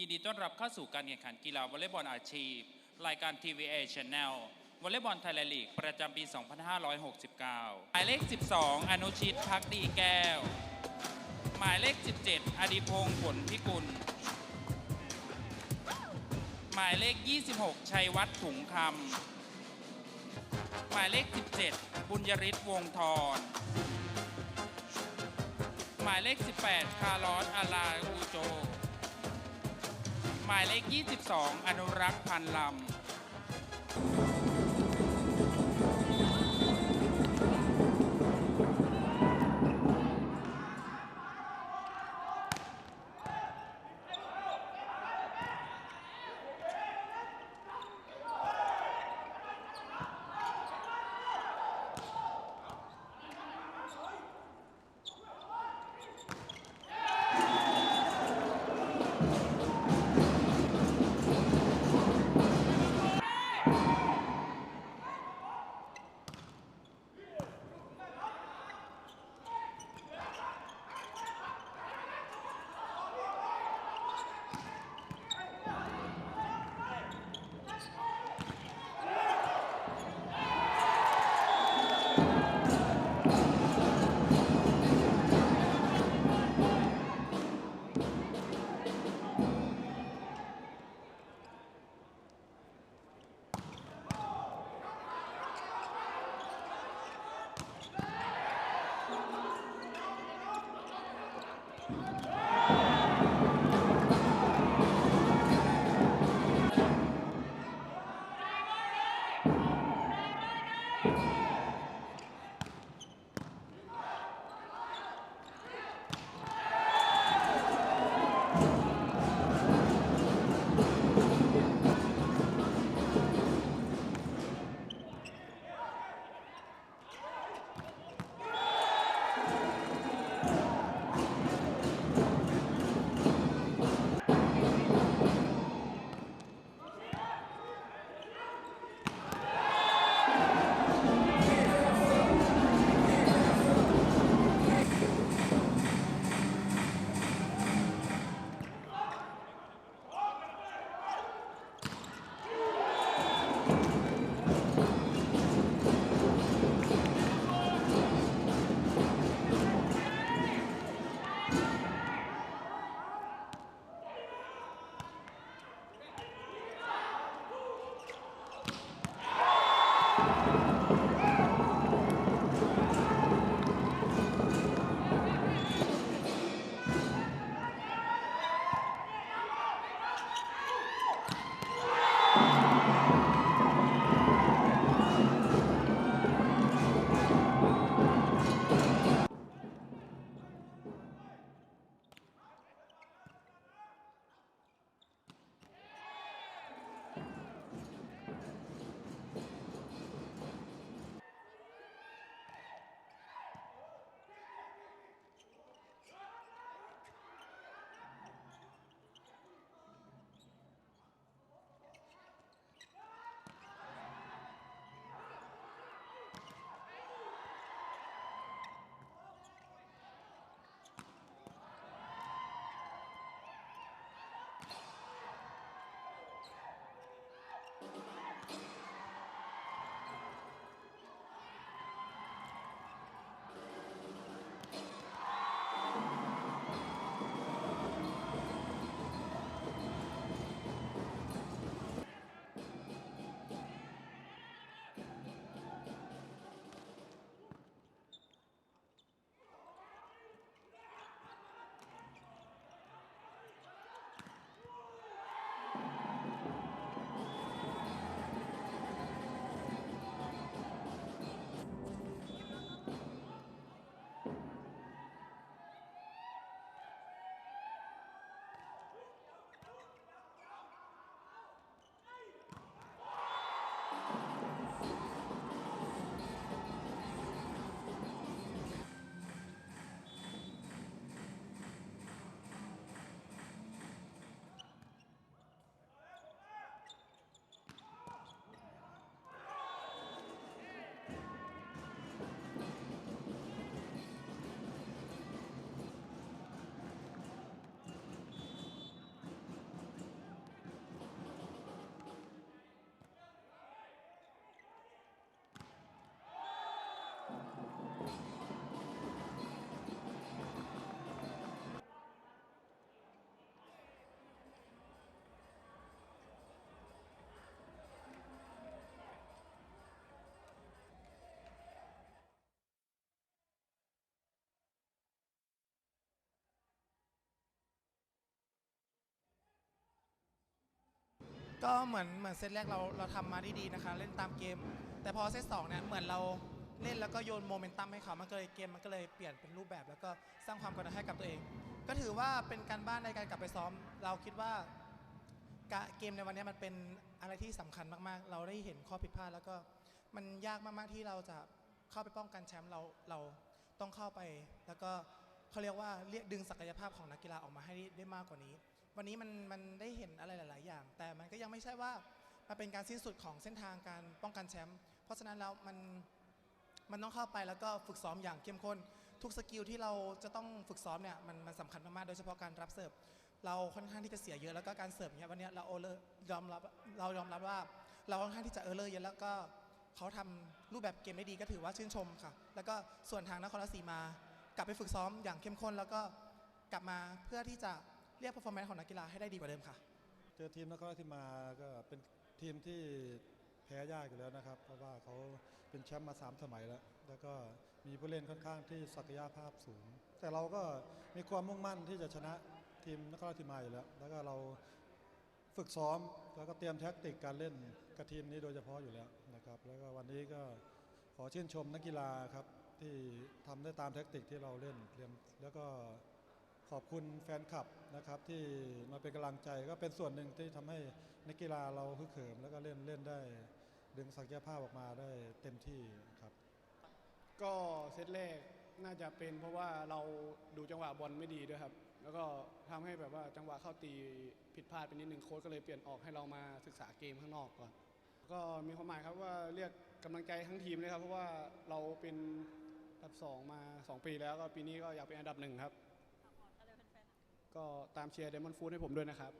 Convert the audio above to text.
ยินดีต้อนรับเข้าสู่การแข่งขันกีฬาวอลเลย์บอลอาชีพ รายการ TVA Channel วอลเลย์บอลไทยแลนด์ลีก ประจำปี 2569 หมายเลข 12 อนุชิตพักดีแก้ว หมายเลข 17 อดิพงศ์ผลพิกุล หมายเลข 26 ชัยวัฒน์ถุงคำ หมายเลข 17 บุญยริศวงทร หมายเลข 18 คาร์ลอสอาลา หมายเลข 22 อนุรักษ์พันลำ ก็เหมือนเหมือนเซตแรกเราเราทำมาได้ดีนะคะ เล่นตามเกม แต่พอเซตสองเนี่ยเหมือนเราเล่นแล้วก็โยนโมเมนตัมให้เขามันก็เลยเกมมันก็เลยเปลี่ยนเป็นรูปแบบ แล้วก็สร้างความกดดันให้กับตัวเอง ก็ถือว่าเป็นการบ้านในการกลับไปซ้อม เราคิดว่าเกมในวันนี้มันเป็นอะไรที่สำคัญมากๆ เราได้เห็นข้อผิดพลาด แล้วก็มันยากมากๆที่เราจะเข้าไปป้องกันแชมป์เราเราต้องเข้าไป แล้วก็เขาเรียกว่าเรียกดึงศักยภาพของนักกีฬาออกมาให้ได้มากกว่านี้ วันนี้มันมันได้เห็นอะไรหลาย ๆ อย่าง แต่มันก็ยังไม่ใช่ว่ามันเป็นการสิ้นสุดของเส้นทางการป้องกันแชมป์เพราะฉะนั้นแล้วมันมันต้องเข้าไปแล้วก็ฝึกซ้อมอย่างเข้มข้น ทุกสกิลที่เราจะต้องฝึกซ้อมเนี่ยมันมันสำคัญมาก ๆ โดยเฉพาะการรับเสิร์ฟเราค่อนข้างที่จะเสียเยอะแล้วก็การเสิร์ฟเนี่ยวันนี้เราโอเลอร์ยอมรับเรายอมรับว่า เราค่อนข้างที่จะเออเลอร์เยอะแล้วก็เขาทำรูปแบบเกมได้ดีก็ถือว่าชื่นชมค่ะ แล้วก็ส่วนทางนครราชสีมากลับไปฝึกซ้อมอย่างเข้มข้น แล้วก็กลับมาเพื่อที่จะ เรียก performance ของนักกีฬาให้ได้ดีกว่าเดิมค่ะ เจอทีมนครราชสีมาก็เป็นทีมที่แพ้ยากอยู่แล้วนะครับ เพราะว่าเขาเป็นแชมป์มา 3 สมัยแล้ว แล้วก็มีผู้เล่นค่อนข้างที่ศักยภาพสูง แต่เราก็มีความมุ่งมั่นที่จะชนะทีมนครราชสีมาอยู่แล้ว แล้วก็เราฝึกซ้อมแล้วก็เตรียมแท็กติกการเล่นกับทีมนี้โดยเฉพาะอยู่แล้วนะครับ แล้วก็วันนี้ก็ขอชื่นชมนักกีฬาครับที่ทำได้ตามแท็กติกที่เราเล่นเตรียมแล้วก็ ขอบคุณแฟนคลับนะครับที่มาเป็นกำลังใจก็เป็นส่วนหนึ่งที่ทำให้นักกีฬาเราฮึกเหิมแล้วก็เล่นเล่นได้ ดึงศักยภาพออกมาได้เต็มที่ครับ ก็เซตแรกน่าจะเป็นเพราะว่าเราดูจังหวะบอลไม่ดีด้วยครับ แล้วก็ทำให้แบบว่าจังหวะเข้าตีผิดพลาดไปนิดนึงโค้ชก็เลยเปลี่ยนออกให้เรามาศึกษาเกมข้างนอกก่อน ก็มีความหมายครับว่าเรียกกำลังใจทั้งทีมเลยครับ เพราะว่าเราเป็นอันดับสองมา2ปีแล้วก็ปีนี้ก็อยากเป็นอันดับหนึ่งครับ ก็ตามเชียร์เดมอนฟูดให้ผมด้วยนะครับ